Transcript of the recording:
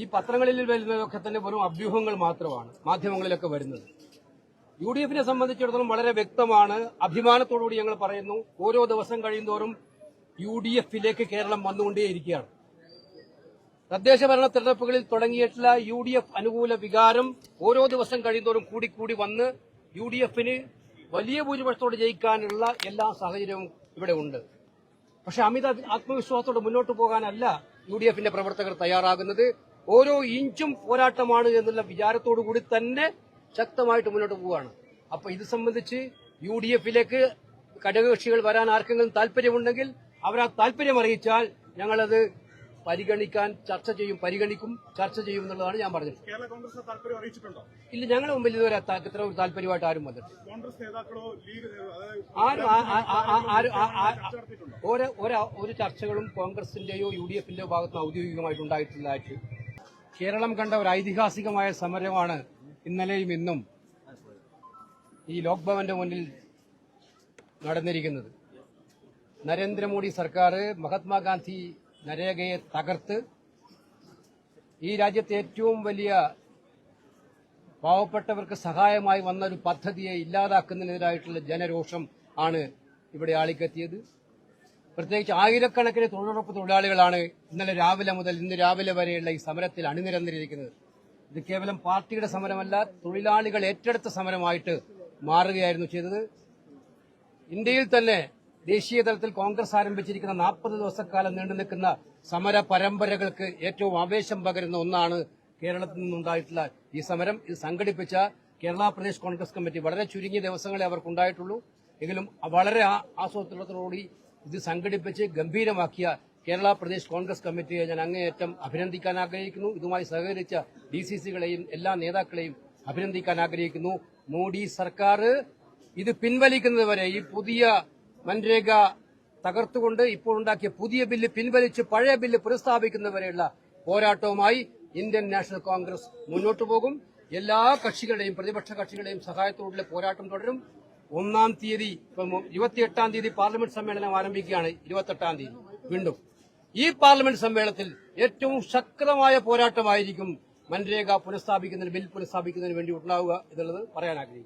ഈ പത്രങ്ങളിൽ വരുന്നതൊക്കെ തന്നെ വെറും അഭ്യൂഹങ്ങൾ മാത്രമാണ് മാധ്യമങ്ങളിലൊക്കെ വരുന്നത്. യു ഡി എഫിനെ സംബന്ധിച്ചിടത്തോളം വളരെ വ്യക്തമാണ് അഭിമാനത്തോടുകൂടി ഞങ്ങൾ പറയുന്നു ഓരോ ദിവസം കഴിയുന്തോറും യു ഡി എഫിലേക്ക് കേരളം വന്നുകൊണ്ടേയിരിക്കുകയാണ്. തദ്ദേശ ഭരണ തെരഞ്ഞെടുപ്പുകളിൽ തുടങ്ങിയിട്ടുള്ള യു ഡി എഫ് അനുകൂല വികാരം ഓരോ ദിവസം കഴിയുന്തോറും കൂടിക്കൂടി വന്ന് യു ഡി എഫിന് വലിയ ഭൂരിപക്ഷത്തോട് ജയിക്കാനുള്ള എല്ലാ സാഹചര്യവും ഇവിടെ ഉണ്ട്. പക്ഷെ അമിത ആത്മവിശ്വാസത്തോടെ മുന്നോട്ട് പോകാനല്ല യു ഡി എഫിന്റെ പ്രവർത്തകർ തയ്യാറാകുന്നത്. ഓരോ ഇഞ്ചും പോരാട്ടമാണ് എന്നുള്ള വിചാരത്തോടു കൂടി തന്നെ ശക്തമായിട്ട് മുന്നോട്ട് പോവുകയാണ്. അപ്പൊ ഇത് സംബന്ധിച്ച് യു ഡി എഫിലേക്ക് ഘടകകക്ഷികൾ വരാൻ ആർക്കെങ്കിലും താല്പര്യമുണ്ടെങ്കിൽ അവർ ആ താല്പര്യം അറിയിച്ചാൽ ഞങ്ങളത് പരിഗണിക്കാൻ ചർച്ച ചെയ്യും പരിഗണിക്കും ചർച്ച ചെയ്യും എന്നുള്ളതാണ് ഞാൻ പറഞ്ഞത്. കേരള കോൺഗ്രസ് താല്പര്യം അറിയിച്ചിട്ടുണ്ടോ? ഇല്ല ഞങ്ങളുടെ മുമ്പിൽ ഇതുവരെ ഇത്ര ഒരു താല്പര്യമായിട്ട് ആരും വന്നിട്ടില്ല. കോൺഗ്രസ് നേതാക്കളോ ലീഗ് ഒരു ചർച്ചകളും കോൺഗ്രസിന്റെയോ യു ഡി എഫിന്റെയോ ഭാഗത്ത് ഔദ്യോഗികമായിട്ട് ഉണ്ടായിട്ടില്ലായിട്ട് കേരളം കണ്ട ഒരു ഐതിഹാസികമായ സമരമാണ് ഇന്നലെയും ഇന്നും ഈ ലോക്ഭവന്റെ മുന്നിൽ നടന്നിരിക്കുന്നത്. നരേന്ദ്രമോദി സർക്കാർ മഹാത്മാഗാന്ധി നരേഗയെ തകർത്ത് ഈ രാജ്യത്തെ ഏറ്റവും വലിയ പാവപ്പെട്ടവർക്ക് സഹായമായി വന്ന ഒരു പദ്ധതിയെ ഇല്ലാതാക്കുന്നതിനെതിരായിട്ടുള്ള ജനരോഷം ആണ് ഇവിടെ ആളിക്കെത്തിയത്. പ്രത്യേകിച്ച് ആയിരക്കണക്കിന് തൊഴിലുറപ്പ് തൊഴിലാളികളാണ് ഇന്നലെ രാവിലെ മുതൽ ഇന്ന് രാവിലെ വരെയുള്ള ഈ സമരത്തിൽ അണിനിരന്നിരിക്കുന്നത്. ഇത് കേവലം പാർട്ടിയുടെ സമരമല്ല തൊഴിലാളികൾ ഏറ്റെടുത്ത സമരമായിട്ട് മാറുകയായിരുന്നു ചെയ്തത്. ഇന്ത്യയിൽ തന്നെ ദേശീയ തലത്തിൽ കോൺഗ്രസ് ആരംഭിച്ചിരിക്കുന്ന നാൽപ്പത് ദിവസക്കാലം നീണ്ടു നിൽക്കുന്ന സമര പരമ്പരകൾക്ക് ഏറ്റവും ആവേശം പകരുന്ന ഒന്നാണ് കേരളത്തിൽ നിന്നുണ്ടായിട്ടുള്ള ഈ സമരം. ഇത് സംഘടിപ്പിച്ച കേരള പ്രദേശ് കോൺഗ്രസ് കമ്മിറ്റി വളരെ ചുരുങ്ങിയ ദിവസങ്ങളെ അവർക്കുണ്ടായിട്ടുള്ളൂ. എങ്കിലും വളരെ ആസൂത്രണത്തോടുകൂടി ഇത് സംഘടിപ്പിച്ച് ഗംഭീരമാക്കിയ കേരള പ്രദേശ് കോൺഗ്രസ് കമ്മിറ്റിയെ ഞാൻ അങ്ങേയറ്റം അഭിനന്ദിക്കാൻ ആഗ്രഹിക്കുന്നു. ഇതുമായി സഹകരിച്ച ഡി സി സികളെയും എല്ലാ നേതാക്കളെയും അഭിനന്ദിക്കാൻ ആഗ്രഹിക്കുന്നു. മോഡി സർക്കാർ ഇത് പിൻവലിക്കുന്നത് വരെ ഈ പുതിയ മൻരേഗ തകർത്തുകൊണ്ട് ഇപ്പോൾ ഉണ്ടാക്കിയ പുതിയ ബില്ല് പിൻവലിച്ച് പഴയ ബില്ല് പുനഃസ്ഥാപിക്കുന്നവരെയുള്ള പോരാട്ടവുമായി ഇന്ത്യൻ നാഷണൽ കോൺഗ്രസ് മുന്നോട്ടു പോകും. എല്ലാ കക്ഷികളുടെയും പ്രതിപക്ഷ കക്ഷികളുടെയും സഹായത്തോടുള്ള പോരാട്ടം തുടരും. ഒന്നാം തീയതി ഇരുപത്തിയെട്ടാം തീയതി പാർലമെന്റ് സമ്മേളനം ആരംഭിക്കുകയാണ്. ഇരുപത്തെട്ടാം തീയതി വീണ്ടും. ഈ പാർലമെന്റ് സമ്മേളനത്തിൽ ഏറ്റവും ശക്തമായ പോരാട്ടമായിരിക്കും മൻരേഗ പുനഃസ്ഥാപിക്കുന്നതിന് ബിൽ പുനഃസ്ഥാപിക്കുന്നതിന് വേണ്ടി ഉണ്ടാവുക എന്നുള്ളത് പറയാൻ ആഗ്രഹിക്കുന്നു.